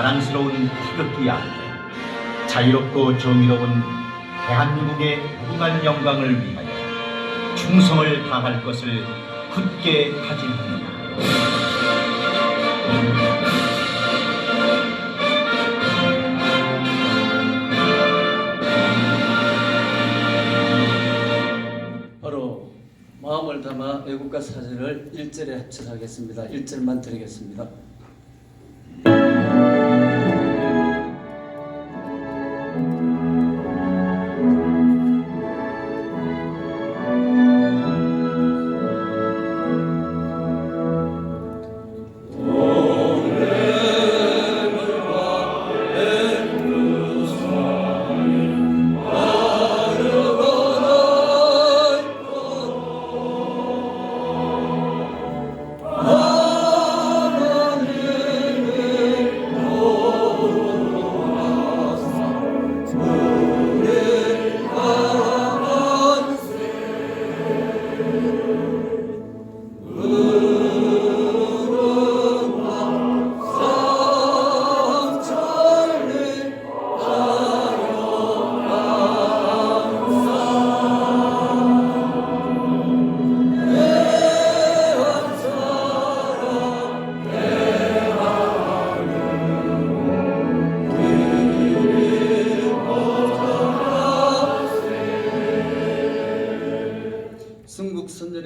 자랑스러운 태극기 아래 자유롭고 정의로운 대한민국의 무궁한 영광을 위하여 충성을 다할 것을 굳게 다짐합니다. 바로 마음을 담아 애국가 사전을 일절에 합쳐하겠습니다. 일절만 드리겠습니다. thank you 순국 선전